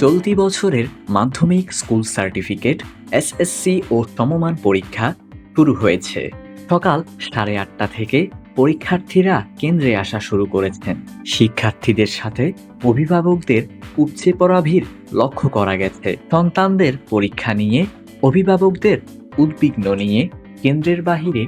চলতি বছরের মাধ্যমিক স্কুল সার্টিফিকেট, এসএসসি ও সমমান পরীক্ষা শুরু হয়েছে। সকাল সাড়ে আটটা থেকে পরীক্ষার্থীরা কেন্দ্রে আসা শুরু করেছেন। শিক্ষার্থীদের সাথে অভিভাবকদের উপচে পড়া ভিড় লক্ষ্য করা গেছে। সন্তানদের পরীক্ষা নিয়ে অভিভাবকদের উদ্বিগ্ন নিয়ে কেন্দ্রের বাহিরে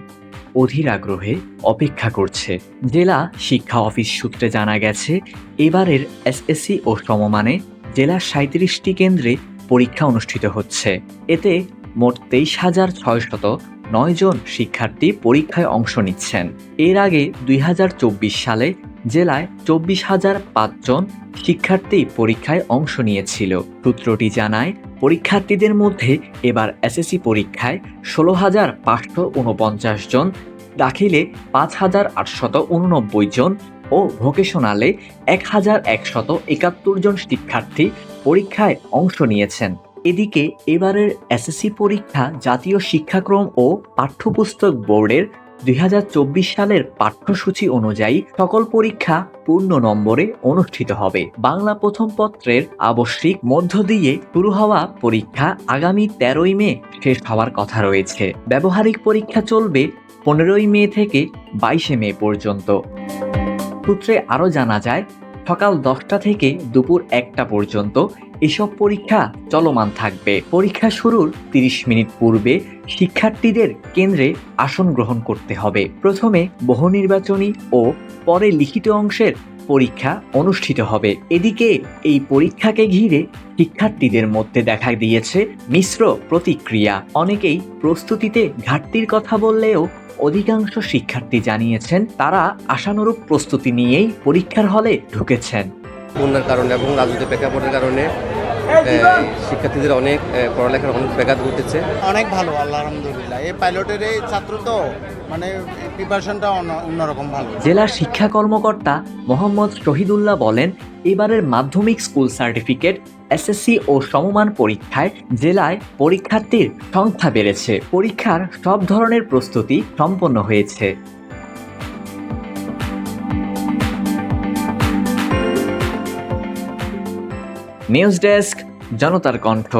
অধীর আগ্রহে অপেক্ষা করছে। জেলা শিক্ষা অফিস সূত্রে জানা গেছে, এবারের এসএসসি ও সমমানে জেলার সাঁত্রিশটি কেন্দ্রে পরীক্ষা অনুষ্ঠিত হচ্ছে। এতে মোট তেইশ হাজার ছয়শত নয় জন শিক্ষার্থী পরীক্ষায় অংশ নিচ্ছেন। এর আগে দুই হাজার চব্বিশ সালে জেলায় চব্বিশ হাজার পাঁচজন শিক্ষার্থী পরীক্ষায় অংশ নিয়েছিল। সূত্রটি জানায়, পরীক্ষার্থীদের মধ্যে এবার এসএসসি পরীক্ষায় ষোলো হাজার পাঁচশো উনপঞ্চাশ জন দাখিলে পাঁচ হাজার আটশত উননব্বই জন ও ভোকেশনালে এক হাজার একশত একাত্তর জন শিক্ষার্থী পরীক্ষায় অংশ নিয়েছেন। এদিকে এবারের এসএসসি পরীক্ষা জাতীয় শিক্ষাক্রম ও পাঠ্যপুস্তক বোর্ডের দুই হাজার চব্বিশ সালের পাঠ্যসূচি অনুযায়ী সকল পরীক্ষা পূর্ণ নম্বরে অনুষ্ঠিত হবে। বাংলা প্রথম পত্রের আবশ্যিক মধ্য দিয়ে শুরু হওয়া পরীক্ষা আগামী তেরোই মে শেষ হওয়ার কথা রয়েছে। ব্যবহারিক পরীক্ষা চলবে পনেরোই মে থেকে বাইশে মে পর্যন্ত। সূত্রে আরও জানা যায়, সকাল দশটা থেকে দুপুর একটা পর্যন্ত এসব পরীক্ষা চলমান থাকবে। পরীক্ষা শুরুর তিরিশ মিনিট পূর্বে শিক্ষার্থীদের কেন্দ্রে আসন গ্রহণ করতে হবে। প্রথমে বহু নির্বাচনী ও পরে লিখিত অংশের পরীক্ষা অনুষ্ঠিত হবে। এদিকে এই পরীক্ষাকে ঘিরে শিক্ষার্থীদের মধ্যে দেখা দিয়েছে মিশ্র প্রতিক্রিয়া। অনেকেই প্রস্তুতিতে ঘাটতির কথা বললেও অধিকাংশ শিক্ষার্থী জানিয়েছেন তারা আশানুরূপ প্রস্তুতি নিয়েই পরীক্ষার হলে ঢুকেছেন। বন্যার কারণে এবং রাজনৈতিক প্রেক্ষাপটের কারণে শিক্ষার্থীদের অনেক পড়ালেখার অনেক ব্যাঘাত ঘটেছে। অনেক ভালো আল্লাহ আলহামদুলিল্লাহ। এই পাইলটের এই ছাত্র তো মানে প্রিপারেশনটা অন্যরকম ভালো। জেলা শিক্ষা কর্মকর্তা মোহাম্মদ শহীদুল্লাহ বলেন এবারের মাধ্যমিক স্কুল সার্টিফিকেট এসএসসি ও সমমান পরীক্ষায় জেলায় পরীক্ষার্থীর সংখ্যা বেড়েছে। পরীক্ষার সব ধরনের প্রস্তুতি সম্পন্ন হয়েছে। নিউজ ডেস্ক জনতার কণ্ঠ।